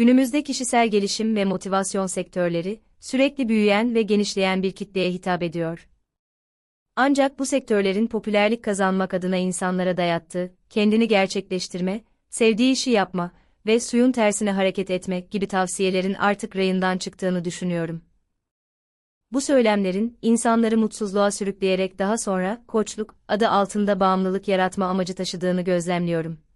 Günümüzde kişisel gelişim ve motivasyon sektörleri, sürekli büyüyen ve genişleyen bir kitleye hitap ediyor. Ancak bu sektörlerin popülerlik kazanmak adına insanlara dayattığı, kendini gerçekleştirme, sevdiği işi yapma ve suyun tersine hareket etmek gibi tavsiyelerin artık rayından çıktığını düşünüyorum. Bu söylemlerin, insanları mutsuzluğa sürükleyerek daha sonra, koçluk, adı altında bağımlılık yaratma amacı taşıdığını gözlemliyorum.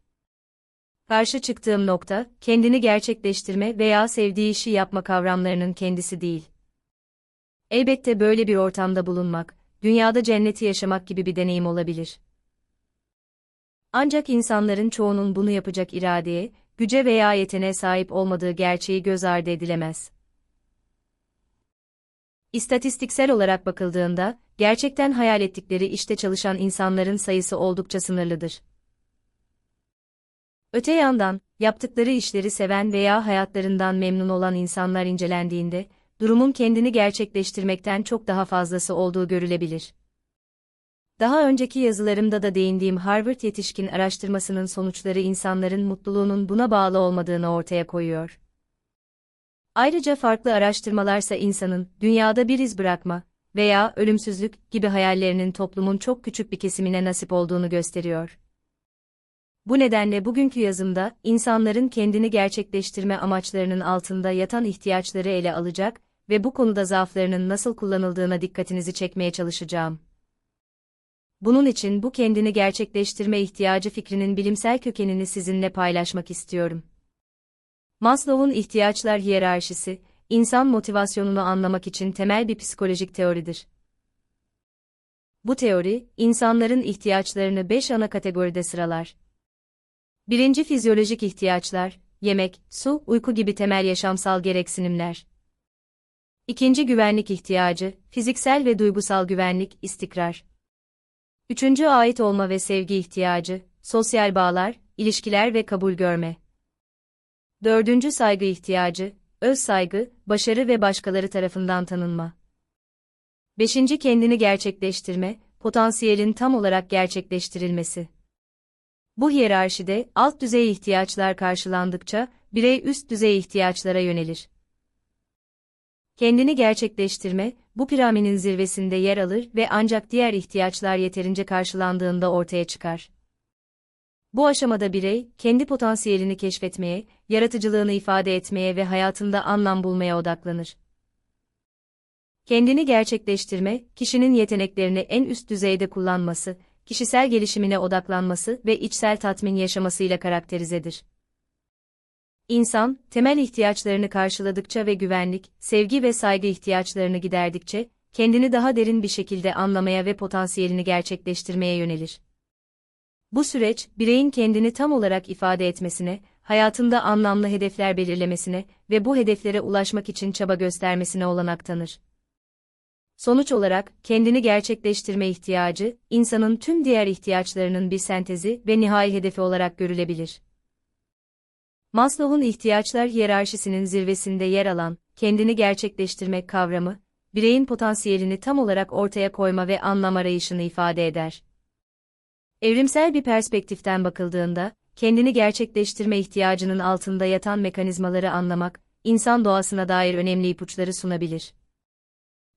Karşı çıktığım nokta, kendini gerçekleştirme veya sevdiği işi yapma kavramlarının kendisi değil. Elbette böyle bir ortamda bulunmak, dünyada cenneti yaşamak gibi bir deneyim olabilir. Ancak insanların çoğunun bunu yapacak iradeye, güce veya yeteneğe sahip olmadığı gerçeği göz ardı edilemez. İstatistiksel olarak bakıldığında, gerçekten hayal ettikleri işte çalışan insanların sayısı oldukça sınırlıdır. Öte yandan, yaptıkları işleri seven veya hayatlarından memnun olan insanlar incelendiğinde, durumun kendini gerçekleştirmekten çok daha fazlası olduğu görülebilir. Daha önceki yazılarımda da değindiğim Harvard yetişkin araştırmasının sonuçları insanların mutluluğunun buna bağlı olmadığını ortaya koyuyor. Ayrıca farklı araştırmalarsa insanın dünyada bir iz bırakma veya ölümsüzlük gibi hayallerinin toplumun çok küçük bir kesimine nasip olduğunu gösteriyor. Bu nedenle bugünkü yazımda insanların kendini gerçekleştirme amaçlarının altında yatan ihtiyaçları ele alacak ve bu konuda zaaflarının nasıl kullanıldığına dikkatinizi çekmeye çalışacağım. Bunun için bu kendini gerçekleştirme ihtiyacı fikrinin bilimsel kökenini sizinle paylaşmak istiyorum. Maslow'un ihtiyaçlar hiyerarşisi, insan motivasyonunu anlamak için temel bir psikolojik teoridir. Bu teori, insanların ihtiyaçlarını beş ana kategoride sıralar. Birinci fizyolojik ihtiyaçlar, yemek, su, uyku gibi temel yaşamsal gereksinimler. İkinci güvenlik ihtiyacı, fiziksel ve duygusal güvenlik, istikrar. Üçüncü ait olma ve sevgi ihtiyacı, sosyal bağlar, ilişkiler ve kabul görme. Dördüncü saygı ihtiyacı, öz saygı, başarı ve başkaları tarafından tanınma. Beşinci kendini gerçekleştirme, potansiyelin tam olarak gerçekleştirilmesi. Bu hiyerarşide alt düzey ihtiyaçlar karşılandıkça birey üst düzey ihtiyaçlara yönelir. Kendini gerçekleştirme, bu piramidin zirvesinde yer alır ve ancak diğer ihtiyaçlar yeterince karşılandığında ortaya çıkar. Bu aşamada birey, kendi potansiyelini keşfetmeye, yaratıcılığını ifade etmeye ve hayatında anlam bulmaya odaklanır. Kendini gerçekleştirme, kişinin yeteneklerini en üst düzeyde kullanması, kişisel gelişimine odaklanması ve içsel tatmin yaşamasıyla karakterizedir. İnsan, temel ihtiyaçlarını karşıladıkça ve güvenlik, sevgi ve saygı ihtiyaçlarını giderdikçe, kendini daha derin bir şekilde anlamaya ve potansiyelini gerçekleştirmeye yönelir. Bu süreç, bireyin kendini tam olarak ifade etmesine, hayatında anlamlı hedefler belirlemesine ve bu hedeflere ulaşmak için çaba göstermesine olanak tanır. Sonuç olarak, kendini gerçekleştirme ihtiyacı, insanın tüm diğer ihtiyaçlarının bir sentezi ve nihai hedefi olarak görülebilir. Maslow'un ihtiyaçlar hiyerarşisinin zirvesinde yer alan, kendini gerçekleştirmek kavramı, bireyin potansiyelini tam olarak ortaya koyma ve anlam arayışını ifade eder. Evrimsel bir perspektiften bakıldığında, kendini gerçekleştirme ihtiyacının altında yatan mekanizmaları anlamak, insan doğasına dair önemli ipuçları sunabilir.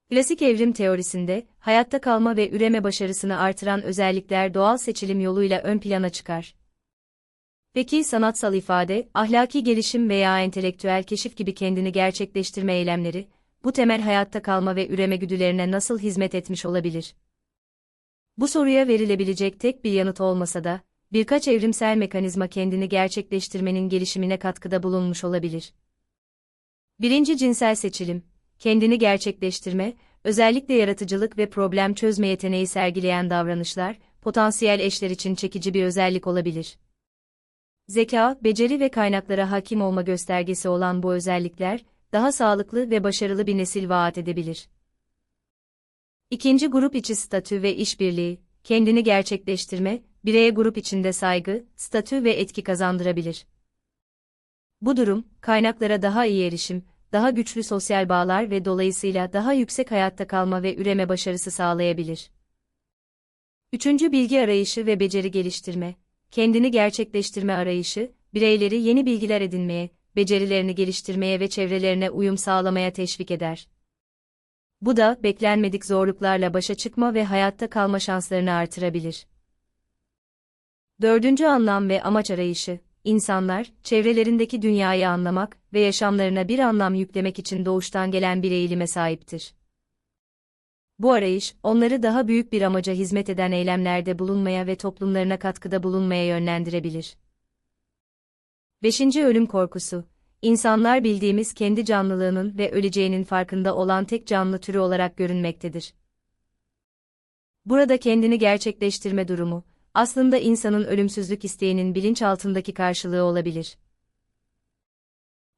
Klasik evrim teorisinde, hayatta kalma ve üreme başarısını artıran özellikler doğal seçilim yoluyla ön plana çıkar. Peki sanatsal ifade, ahlaki gelişim veya entelektüel keşif gibi kendini gerçekleştirme eylemleri, bu temel hayatta kalma ve üreme güdülerine nasıl hizmet etmiş olabilir? Bu soruya verilebilecek tek bir yanıt olmasa da, birkaç evrimsel mekanizma kendini gerçekleştirmenin gelişimine katkıda bulunmuş olabilir. Birinci cinsel seçilim, kendini gerçekleştirme, özellikle yaratıcılık ve problem çözme yeteneği sergileyen davranışlar, potansiyel eşler için çekici bir özellik olabilir. Zeka, beceri ve kaynaklara hakim olma göstergesi olan bu özellikler, daha sağlıklı ve başarılı bir nesil vaat edebilir. İkinci grup içi statü ve işbirliği, kendini gerçekleştirme, bireye grup içinde saygı, statü ve etki kazandırabilir. Bu durum, kaynaklara daha iyi erişim, daha güçlü sosyal bağlar ve dolayısıyla daha yüksek hayatta kalma ve üreme başarısı sağlayabilir. Üçüncü bilgi arayışı ve beceri geliştirme, kendini gerçekleştirme arayışı, bireyleri yeni bilgiler edinmeye, becerilerini geliştirmeye ve çevrelerine uyum sağlamaya teşvik eder. Bu da beklenmedik zorluklarla başa çıkma ve hayatta kalma şanslarını artırabilir. Dördüncü anlam ve amaç arayışı, insanlar, çevrelerindeki dünyayı anlamak ve yaşamlarına bir anlam yüklemek için doğuştan gelen bir eğilime sahiptir. Bu arayış, onları daha büyük bir amaca hizmet eden eylemlerde bulunmaya ve toplumlarına katkıda bulunmaya yönlendirebilir. 5. Ölüm korkusu. İnsanlar bildiğimiz kendi canlılığının ve öleceğinin farkında olan tek canlı türü olarak görünmektedir. Burada kendini gerçekleştirme durumu, aslında insanın ölümsüzlük isteğinin bilinçaltındaki karşılığı olabilir.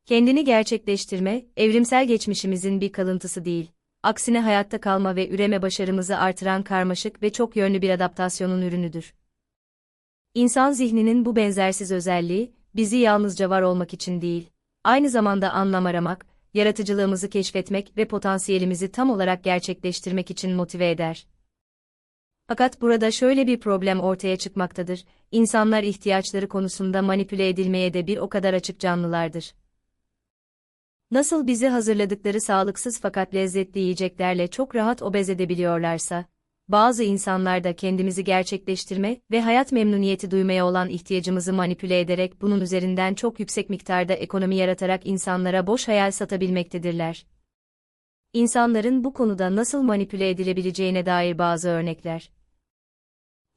Kendini gerçekleştirme, evrimsel geçmişimizin bir kalıntısı değil, aksine hayatta kalma ve üreme başarımızı artıran karmaşık ve çok yönlü bir adaptasyonun ürünüdür. İnsan zihninin bu benzersiz özelliği, bizi yalnızca var olmak için değil, aynı zamanda anlam aramak, yaratıcılığımızı keşfetmek ve potansiyelimizi tam olarak gerçekleştirmek için motive eder. Fakat burada şöyle bir problem ortaya çıkmaktadır, insanlar ihtiyaçları konusunda manipüle edilmeye de bir o kadar açık canlılardır. Nasıl bizi hazırladıkları sağlıksız fakat lezzetli yiyeceklerle çok rahat obez edebiliyorlarsa, bazı insanlar da kendimizi gerçekleştirme ve hayat memnuniyeti duymaya olan ihtiyacımızı manipüle ederek bunun üzerinden çok yüksek miktarda ekonomi yaratarak insanlara boş hayal satabilmektedirler. İnsanların bu konuda nasıl manipüle edilebileceğine dair bazı örnekler.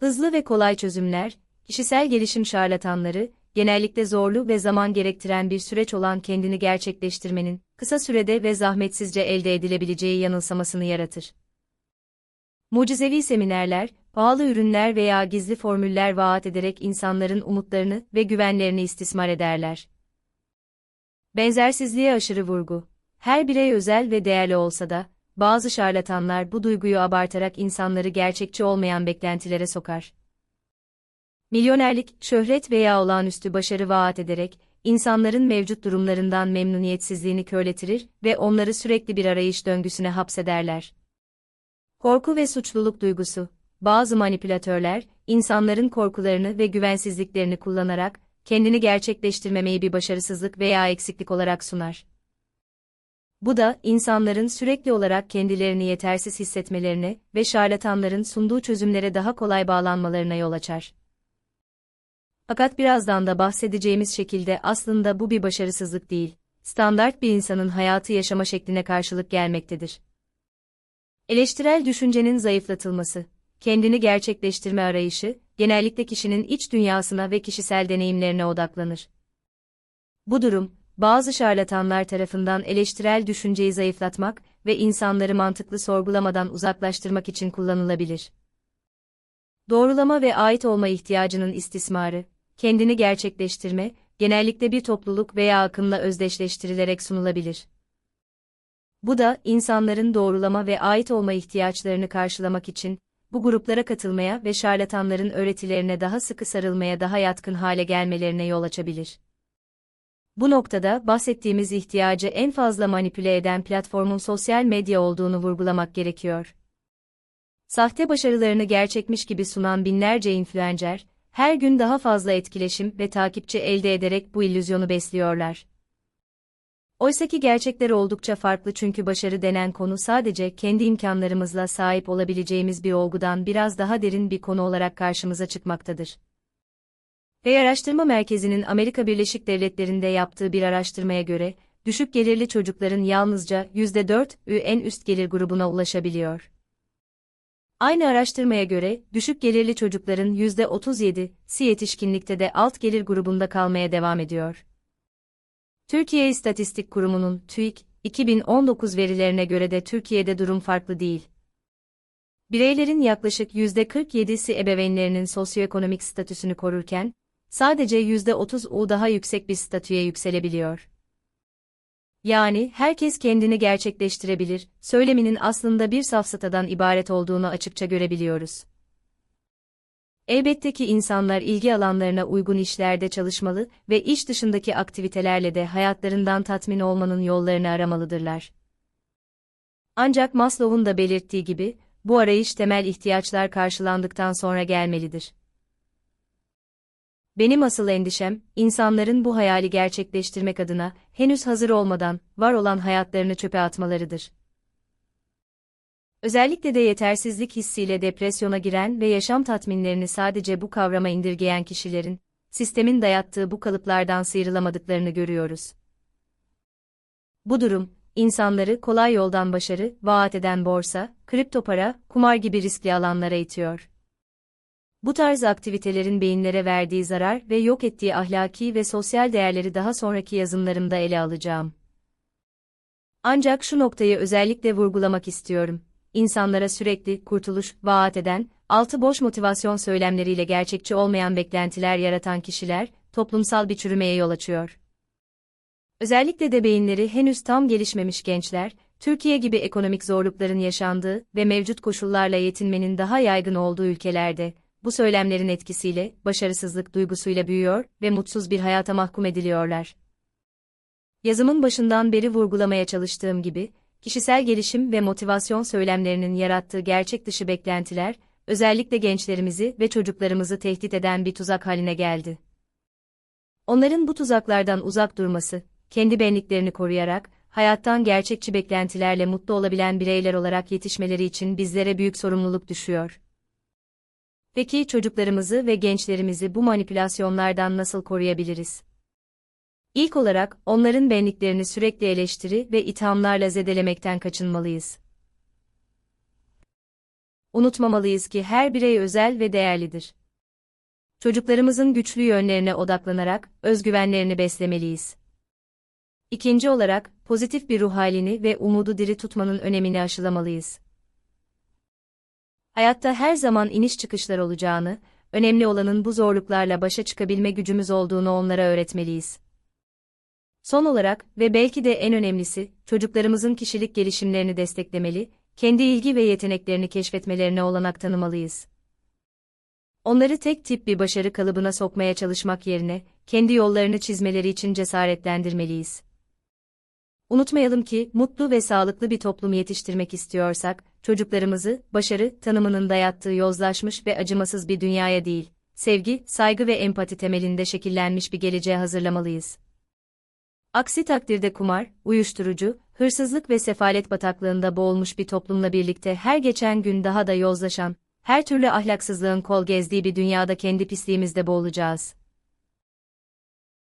Hızlı ve kolay çözümler, kişisel gelişim şarlatanları, genellikle zorlu ve zaman gerektiren bir süreç olan kendini gerçekleştirmenin, kısa sürede ve zahmetsizce elde edilebileceği yanılsamasını yaratır. Mucizevi seminerler, pahalı ürünler veya gizli formüller vaat ederek insanların umutlarını ve güvenlerini istismar ederler. Benzersizliğe aşırı vurgu. Her birey özel ve değerli olsa da, bazı şarlatanlar bu duyguyu abartarak insanları gerçekçi olmayan beklentilere sokar. Milyonerlik, şöhret veya olağanüstü başarı vaat ederek, insanların mevcut durumlarından memnuniyetsizliğini körletirir ve onları sürekli bir arayış döngüsüne hapsederler. Korku ve suçluluk duygusu. Bazı manipülatörler, insanların korkularını ve güvensizliklerini kullanarak, kendini gerçekleştirmemeyi bir başarısızlık veya eksiklik olarak sunar. Bu da, insanların sürekli olarak kendilerini yetersiz hissetmelerine ve şarlatanların sunduğu çözümlere daha kolay bağlanmalarına yol açar. Fakat birazdan da bahsedeceğimiz şekilde aslında bu bir başarısızlık değil, standart bir insanın hayatı yaşama şekline karşılık gelmektedir. Eleştirel düşüncenin zayıflatılması, kendini gerçekleştirme arayışı, genellikle kişinin iç dünyasına ve kişisel deneyimlerine odaklanır. Bu durum, bazı şarlatanlar tarafından eleştirel düşünceyi zayıflatmak ve insanları mantıklı sorgulamadan uzaklaştırmak için kullanılabilir. Doğrulama ve ait olma ihtiyacının istismarı, kendini gerçekleştirme, genellikle bir topluluk veya akımla özdeşleştirilerek sunulabilir. Bu da, insanların doğrulama ve ait olma ihtiyaçlarını karşılamak için, bu gruplara katılmaya ve şarlatanların öğretilerine daha sıkı sarılmaya daha yatkın hale gelmelerine yol açabilir. Bu noktada bahsettiğimiz ihtiyacı en fazla manipüle eden platformun sosyal medya olduğunu vurgulamak gerekiyor. Sahte başarılarını gerçekmiş gibi sunan binlerce influencer, her gün daha fazla etkileşim ve takipçi elde ederek bu illüzyonu besliyorlar. Oysaki gerçekler oldukça farklı çünkü başarı denen konu sadece kendi imkanlarımızla sahip olabileceğimiz bir olgudan biraz daha derin bir konu olarak karşımıza çıkmaktadır. Ve Araştırma Merkezi'nin Amerika Birleşik Devletleri'nde yaptığı bir araştırmaya göre, düşük gelirli çocukların yalnızca %4'ü en üst gelir grubuna ulaşabiliyor. Aynı araştırmaya göre, düşük gelirli çocukların %37'si yetişkinlikte de alt gelir grubunda kalmaya devam ediyor. Türkiye İstatistik Kurumu'nun TÜİK, 2019 verilerine göre de Türkiye'de durum farklı değil. Bireylerin yaklaşık %47'si ebeveynlerinin sosyoekonomik statüsünü korurken, sadece %30'u daha yüksek bir statüye yükselebiliyor. Yani herkes kendini gerçekleştirebilir, söyleminin aslında bir safsatadan ibaret olduğunu açıkça görebiliyoruz. Elbette ki insanlar ilgi alanlarına uygun işlerde çalışmalı ve iş dışındaki aktivitelerle de hayatlarından tatmin olmanın yollarını aramalıdırlar. Ancak Maslow'un da belirttiği gibi, bu arayış temel ihtiyaçlar karşılandıktan sonra gelmelidir. Benim asıl endişem, insanların bu hayali gerçekleştirmek adına, henüz hazır olmadan, var olan hayatlarını çöpe atmalarıdır. Özellikle de yetersizlik hissiyle depresyona giren ve yaşam tatminlerini sadece bu kavrama indirgeyen kişilerin, sistemin dayattığı bu kalıplardan sıyrılamadıklarını görüyoruz. Bu durum, insanları kolay yoldan başarı vaat eden borsa, kripto para, kumar gibi riskli alanlara itiyor. Bu tarz aktivitelerin beyinlere verdiği zarar ve yok ettiği ahlaki ve sosyal değerleri daha sonraki yazımlarımda ele alacağım. Ancak şu noktayı özellikle vurgulamak istiyorum. İnsanlara sürekli kurtuluş vaat eden, altı boş motivasyon söylemleriyle gerçekçi olmayan beklentiler yaratan kişiler, toplumsal bir çürümeye yol açıyor. Özellikle de beyinleri henüz tam gelişmemiş gençler, Türkiye gibi ekonomik zorlukların yaşandığı ve mevcut koşullarla yetinmenin daha yaygın olduğu ülkelerde, bu söylemlerin etkisiyle, başarısızlık duygusuyla büyüyor ve mutsuz bir hayata mahkum ediliyorlar. Yazımın başından beri vurgulamaya çalıştığım gibi, kişisel gelişim ve motivasyon söylemlerinin yarattığı gerçek dışı beklentiler, özellikle gençlerimizi ve çocuklarımızı tehdit eden bir tuzak haline geldi. Onların bu tuzaklardan uzak durması, kendi benliklerini koruyarak, hayattan gerçekçi beklentilerle mutlu olabilen bireyler olarak yetişmeleri için bizlere büyük sorumluluk düşüyor. Peki çocuklarımızı ve gençlerimizi bu manipülasyonlardan nasıl koruyabiliriz? İlk olarak, onların benliklerini sürekli eleştiri ve ithamlarla zedelemekten kaçınmalıyız. Unutmamalıyız ki her birey özel ve değerlidir. Çocuklarımızın güçlü yönlerine odaklanarak özgüvenlerini beslemeliyiz. İkinci olarak, pozitif bir ruh halini ve umudu diri tutmanın önemini aşılamalıyız. Hayatta her zaman iniş çıkışlar olacağını, önemli olanın bu zorluklarla başa çıkabilme gücümüz olduğunu onlara öğretmeliyiz. Son olarak ve belki de en önemlisi, çocuklarımızın kişilik gelişimlerini desteklemeli, kendi ilgi ve yeteneklerini keşfetmelerine olanak tanımalıyız. Onları tek tip bir başarı kalıbına sokmaya çalışmak yerine, kendi yollarını çizmeleri için cesaretlendirmeliyiz. Unutmayalım ki, mutlu ve sağlıklı bir toplum yetiştirmek istiyorsak, çocuklarımızı, başarı tanımının dayattığı yozlaşmış ve acımasız bir dünyaya değil, sevgi, saygı ve empati temelinde şekillenmiş bir geleceğe hazırlamalıyız. Aksi takdirde kumar, uyuşturucu, hırsızlık ve sefalet bataklığında boğulmuş bir toplumla birlikte her geçen gün daha da yozlaşan, her türlü ahlaksızlığın kol gezdiği bir dünyada kendi pisliğimizde boğulacağız.